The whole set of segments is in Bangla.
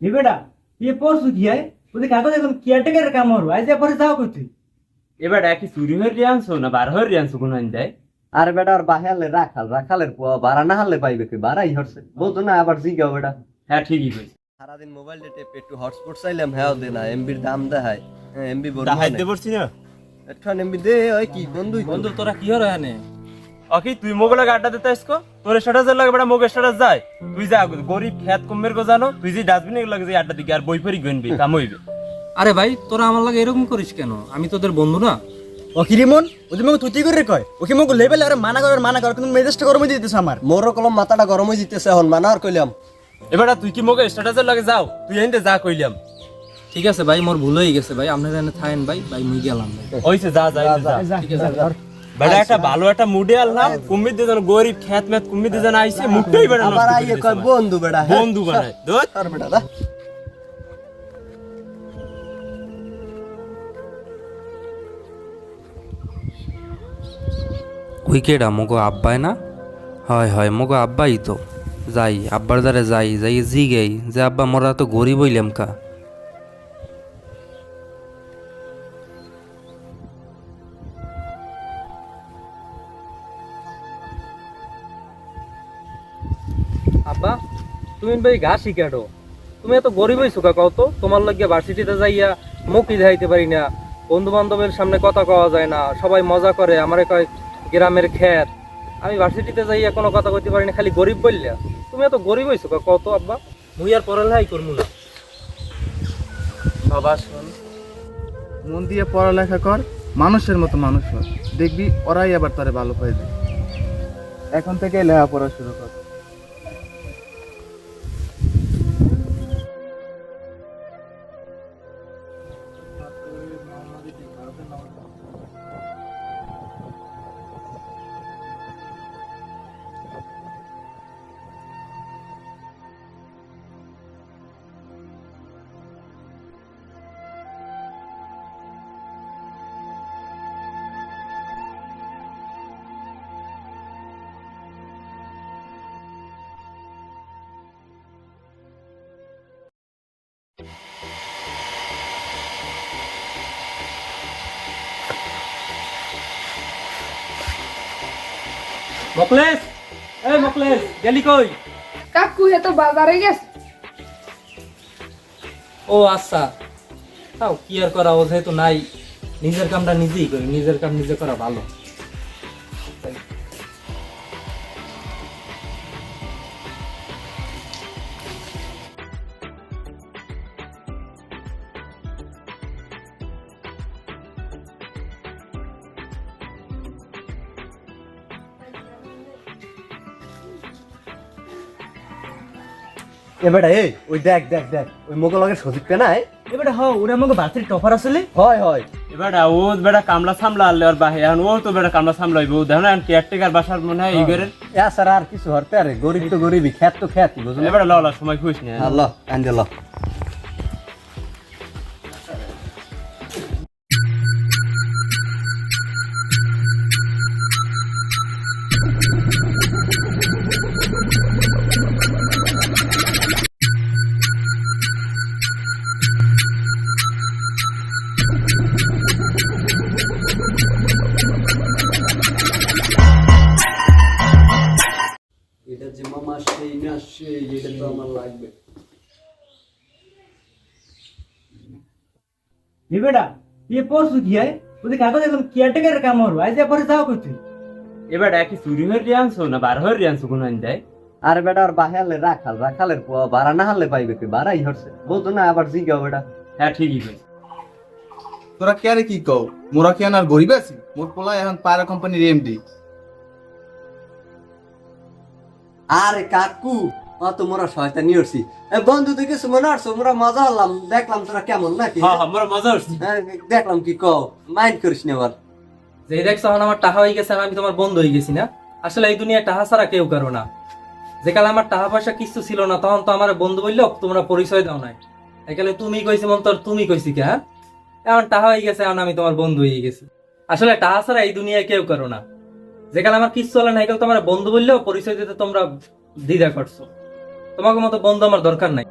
এ বেটা এ পরশু কি হয়? ওদের কাগজ এখন কেয়ারটেকারের কাম হলো আজ পরে যাও কই তুই এবার একই চুরি হয়ে রিয়ানছো না বার হয়ে কোন আইন দেয় আর বেটা আর বাহালে রাখাল রাখালের পোয়া বাড়া না হারলে পাইবে কি? বাড়াই হরছে। বলতো না আবার জিগাও বেটা। হ্যাঁ ঠিকই কইছে। সারাদিন মোবাইল টেপে একটু হটস্পট চাইলাম হ্যাঁ দে না এমবির দাম দেখায়। হ্যাঁ এমবি বড় দাহাইতে পারছি না। একখান এমবি দে ওই কি বন্ধু বন্ধু তোরা কি হলো এখানে? ওকে তুই মোগলে আড্ডা দিতে আসকো তোর স্ট্যাটাস লাগে বেটা মোগের স্ট্যাটাস যায়। তুই যা গরিব খ্যাত কমের গো জানো তুই যে ডাস্টবিনে লাগে যে আড্ডা দিকে আর বই ফরি গনবি কাম হইবে আরে ভাই তোরা আমার লাগে এরকম করিস কেন? আমি তোদের বন্ধু না। অকিরিমন ওদের মগে তুই করে কয়? ওকে মগে লেভেল আর মানা করার মানা কর কিন্তু মেজাজটা গরম দিতেছ আমার। মোর কলম মাথাটা গরম হয়ে জিতেছে এখন মানা আর কইলাম। এবার তুই কি মোগে স্ট্যাটাসের লাগে যাও তুই এনতে যা কইলাম। ঠিক আছে ভাই মোর ভুল হয়ে গেছে ভাই আপনারা এখানে থাকেন ভাই ভাই মুই গেলাম ভাই। ওইছে যা যা যা ঠিক আছে বেটা একটা ভালো একটা মুডে আনলাম কুমির দিয়ে যেন গরিব খ্যাত ম্যাত কুমির দিয়ে যেন আইছে মুখটাই বেটা আবার নষ্ট আইয়ে করে কয় দিছে বন্ধু বেটা হ্যাঁ? বন্ধু বানায় দোস্ত আর বেটা দা উইকেটা মগো আব্বাই না হয় হয় মগো আব্বাই তো যাই আব্বার দ্বারে যাই যাই জি গেই যে আব্বা মোরা তো গরিব হইলাম কা আব্বা তুমি ভাই ঘাস শিখাটো তুমি এত গরিব হইছো কা তো? তোমার লাগিয়া ভার্সিটিতে যাইয়া মুখই দেখাইতে পারি না। বন্ধু বান্ধবের সামনে কথা কওয়া যায় না। সবাই মজা করে আমারে কয় গ্রামের খ্যাত। আমি ভার্সিটিতে যাইয়া কোনো কথা কইতে পারি না খালি গরিব বললা। তুমি এত গরিব হইছো কা কও তো আব্বা? মুই আর পড়ালেখাই করমু না। বাবা শোন। মন দিয়ে পড়ালেখা কর মানুষের মতো মানুষ হ। দেখবি ওরাই আবার তারে ভালো হয়ে দেবে এখন থেকে লেখাপড়া শুরু কর। মকলেশ এই মকলেশ গেলি কই? কাকু হে তো বাজারে গেছে। ও আচ্ছা তাও কি আর করা ও যেহেতু নাই নিজের কামটা নিজেই করি নিজের কাম নিজে করা ভালো। এ বেটা এই ওই দেখ দেখ দেখ ওই মোগল লগে সজিক পেনায় এবারে হ ওরা মগে ভার্সিটি টপার আসলে। হয় হয়। এবারে ও বেটা কামলা সামলা আনলে আর বাহে এখন ও তো বেটা কামলা সামলাইবো দেখো না কেয়ারটেকার বাসার মনে হয় ইগরের ঘরের। এ স্যার আর কিছু হরতে আরে গরিব তো গরিবই খ্যাত তো খ্যাত বুঝলি? ল ল সময় খুশ না। আল্লাহ আন্দে ল। সেই না সেই এটা তো আমার লাগবে। এ বেটা এ পরশু কি হয়? ওদের কাগজ এখন কেয়ারটেকারের কাম হলো। আজ পরে যাও কই তুই চুরি হয়ে রিয়ানছো না বার হয়ে কোন দেয়? আর বেটা আর বাহালে রাখাল রাখালের পোয়া বাড়া না হারলে পাইবে কি? বাড়াই হরছে। বলতো না আবার জিগাও বেটা। হ্যাঁ ঠিকই কইছে। তোরা কে কি কও? মোরা কি আর গরিব আছি? মোর পোলা এখন পায়রা কোম্পানির এমডি আরে কাকু শয়তানি বন্ধু তুই কিছু মনে হরছো মোরা মজা হলাম। দেখলাম তোরা কেমন নাকি? হ্যাঁ আমার মজা হচ্ছে হ্যাঁ, দেখলাম কি কও। মাইন্ড করিস না আবার। যে দেখছ আমার টাকা হয়ে গেছে আমি তোমার বন্ধু হয়ে গেছি না? আসলে এই দুনিয়া টাকা ছাড়া কেউ কারও না। যে কালে আমার টাকা পয়সা কিছু ছিল না তখন তো আমার বন্ধু বলল তোমরা পরিচয় দাও নাই। একালে তুমি কইছি মন তোর তুমি কইছি কে হ্যাঁ? এখন টাকা হয়ে গেছে এখন আমি তোমার বন্ধু হয়ে গেছি। আসলে টাকা ছাড়া এই দুনিয়ায় কেউ করো না। যে কালে আমার কিছু চলে না তোমার বন্ধু বললেও পরিচয় দিতে তোমরা দ্বিধা করছ। তোমাকে মতো বন্ধু আমার দরকার নাই।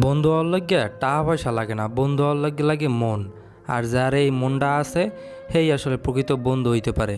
বন্ধু হওয়ার লাগে টাকা পয়সা লাগে না, বন্ধু হওয়ার লাগে লাগে মন। আর যার এই মনটা আছে, সেই আসলে প্রকৃত বন্ধু হইতে পারে।